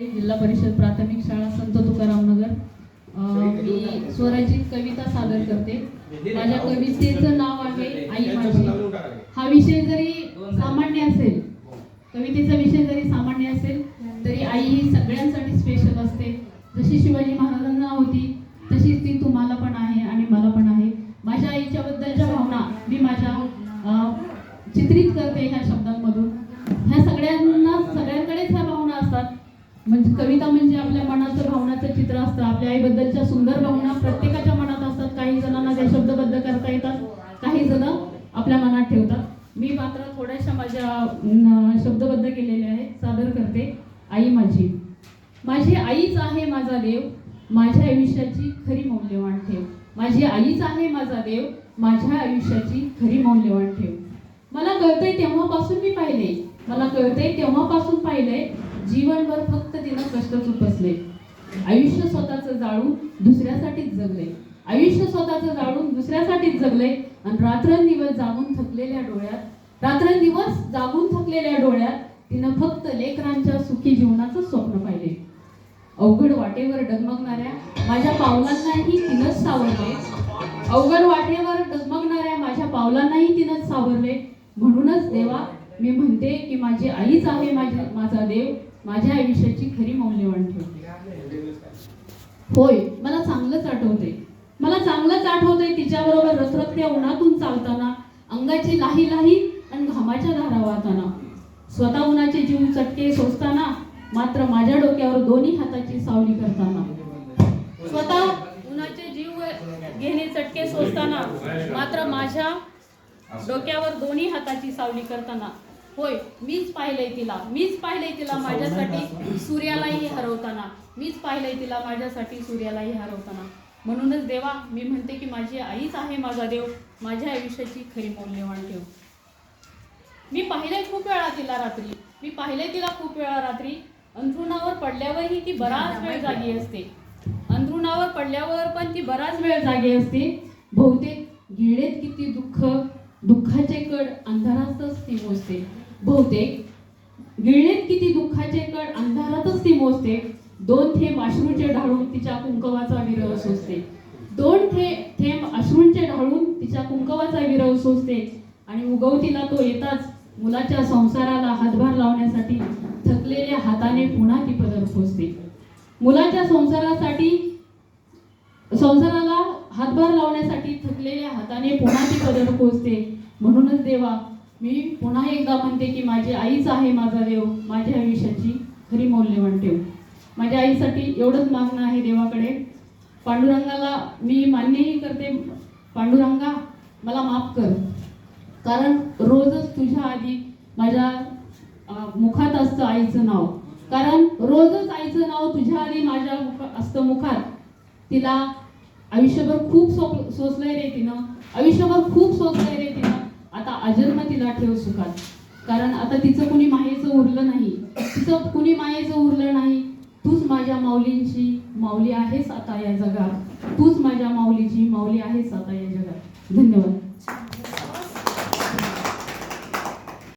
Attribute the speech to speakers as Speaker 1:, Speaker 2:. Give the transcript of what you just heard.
Speaker 1: जिल्हा परिषद प्राथमिक शाळा संत तुकाराम नगर. मी स्वराजित कविता सादर करते. माझ्या कवितेचं नाव आहे आई माझी. हा विषय जरी सामान्य असेल कवितेचा विषय जरी सामान्य असेल तरी आई ही सगळ्यांसाठी स्पेशल असते. जशी शिवाजी महाराजांना होती तशीच ती तुम्हाला पण आहे आणि मला पण आहे. माझ्या आईच्या बद्दलच्या भावना मी माझ्या चित्रित करते ह्या शब्दांमधून. ह्या सगळ्यांना सगळ्यांकडेच ह्या भावना असतात म्हणजे कविता म्हणजे आपल्या मनाचं भावनाचं चित्र असतं. आपल्या आईबद्दलच्या सुंदर भावना प्रत्येकाच्या मनात असतात. काही जणांना त्या शब्दबद्ध करता येतात. काही जण आपल्या मनात ठेवतात. मी मात्र थोड्याशा माझ्या शब्दबद्ध केलेल्या आहेत. सादर करते. आई माझी. माझी आईच आहे माझा देव. माझ्या आयुष्याची खरी मौल्यवान ठेव. माझी आईच आहे माझा देव. माझ्या आयुष्याची खरी मौल्यवान ठेव. मला कळतंय तेव्हापासून मी पाहिले मला कळतंय तेव्हापासून पाहिलंय. जीवनभर फक्त तिनं कष्टच उपसले आयुष्य स्वतःचं जाळून दुसऱ्यासाठीच जगले. आयुष्य स्वतःचं जाळून दुसऱ्यासाठीच जगले आणि रात्रंदिवस जागून थकलेल्या डोळ्यात रात्रंदिवस जागून थकलेल्या डोळ्यात तिनं फक्त लेकरांच्या सुखी जीवनाचं स्वप्न पाहिले. अवघड वाटेवर डगमगणाऱ्या माझ्या पावलांनाही तिनंच सावरले. अवघड वाटेवर डगमगणाऱ्या माझ्या पावलांनाही तिनंच सावरले. म्हणूनच देवा मी म्हणते की माझी आईच आहे माझी माझा देव. माझ्या आयुष्याची खरी मौल्यवान ठेवते होय मला चांगलंच आठवते मला चांगलंच आठवतंय तिच्याबरोबर रखरखत्या उन्हातून चालताना अंगाची लाही लाही आणि घामाच्या धारा वाहताना. स्वतः उन्हाचे जीव चटके सोसताना मात्र माझ्या डोक्यावर दोन्ही हाताची सावली करताना. स्वतः उन्हाचे जीव घेणे चटके सोसताना मात्र माझ्या डोक्यावर दोन्ही हाताची सावली करताना. होय मीच पाहिलंय तिला. मीच पाहिलंय तिला माझ्यासाठी सूर्यालाही हरवताना. मीच पाहिलंय तिला माझ्यासाठी सूर्यालाही हरवताना. म्हणूनच देवा मी म्हणते की माझी आईच आहे माझा देव. माझ्या आयुष्याची खरी मौल्यवान ठेव. मी पाहिलंय खूप वेळा तिला रात्री. मी पाहिलंय तिला खूप वेळा रात्री. अंथरुणावर पडल्यावरही ती बराच वेळ जागी असते. अंथरुणावर पडल्यावर पण ती बराच वेळ जागी असते. बहुतेक गिळेत किती दुःख दुःखाचे कड अंधारातच ती मोजते. बहुतेक गिळेत किती दुःखाचे कड अंधारातच ती मोजते. दोन थेंब अश्रूचे ढाळून तिच्या कुंकवाचा विरह सोसते. दोन थे थेंब अश्रूंचे ढाळून तिच्या कुंकवाचा विरह सोसते. आणि उगवतीला तो येताच मुलाच्या संसाराला हातभार लावण्यासाठी थकलेल्या हाताने पुन्हा ती पदर खोचते मुलाच्या संसारासाठी संसाराला हातभार लावण्यासाठी थकलेल्या हाताने पुन्हा ती पदर पोचते. म्हणूनच देवा मी पुन्हा एकदा म्हणते की माझी आईच आहे माझा देव माझ्या आयुष्याची खरी मौल्यवान ठेव. माझ्या आईसाठी एवढंच मागणं आहे देवाकडे. पांडुरंगाला मी मान्यही करते. पांडुरंगा मला माफ कर. कारण रोजच तुझ्या आधी माझ्या मुखात असतं आईचं नाव. कारण रोजच आईचं नाव तुझ्या आधी माझ्या मुख असतं मुखात. तिला आयुष्यभर खूप सोप सोसलंय रे तिनं. आयुष्यभर खूप सोसलंय रे तिनं. आता अजन्म तिला ठेव सुखात. कारण आता तिचं कुणी मायेचं उरलं नाही. तिचं कुणी मायेचं उरलं नाही. तूच माझ्या माऊलींची माऊली आहेस आता या जगात. तूच माझ्या माऊलीची माऊली आहेस आता या जगात. धन्यवाद.